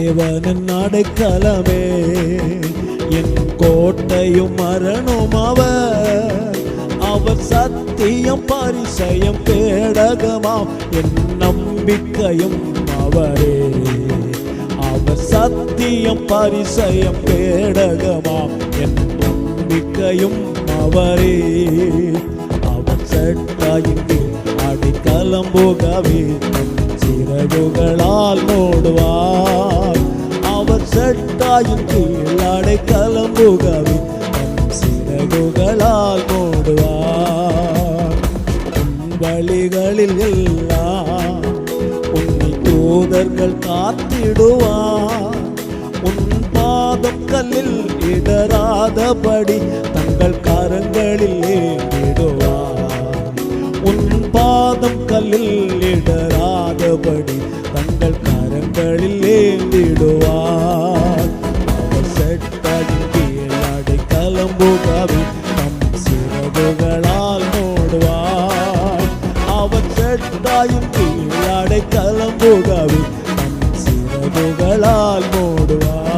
தேவனின் அடைக்கலமே என் கோட்டையும் மரணும் அவர். அவர் சத்தியம் பரிசயம் பேடகமாம். என் நம்பிக்கையும் அவரே. அவர் சத்தியம் பரிசயம் பேடகமாம். என் நம்பிக்கையும் அவரே. அவர் சட்டாயின் அடிக்கலம் போகவே சிறகுகளால் மூடுவார். அவர் கீழாடை கலம்புகவி சிறகுகளால் மூடுவார் வழிகளில் எல்லாம் உன்னை தூதர்கள் காத்திடுவார். உன் பாதம் கல்லில் இடராதபடி தங்கள் கரங்களில் ஏறிடுவார். உன் பாதம் கல்லில் இடராதபடி தங்கள் கரங்களில் ஏந்திடுவார் கீழடை கலம்புகாவி நம் சிறகுகளால் மூடுவார் அவர் செட்டாயின் கீழடை கலம்புகாவி நம் சிறகுகளால் மூடுவார்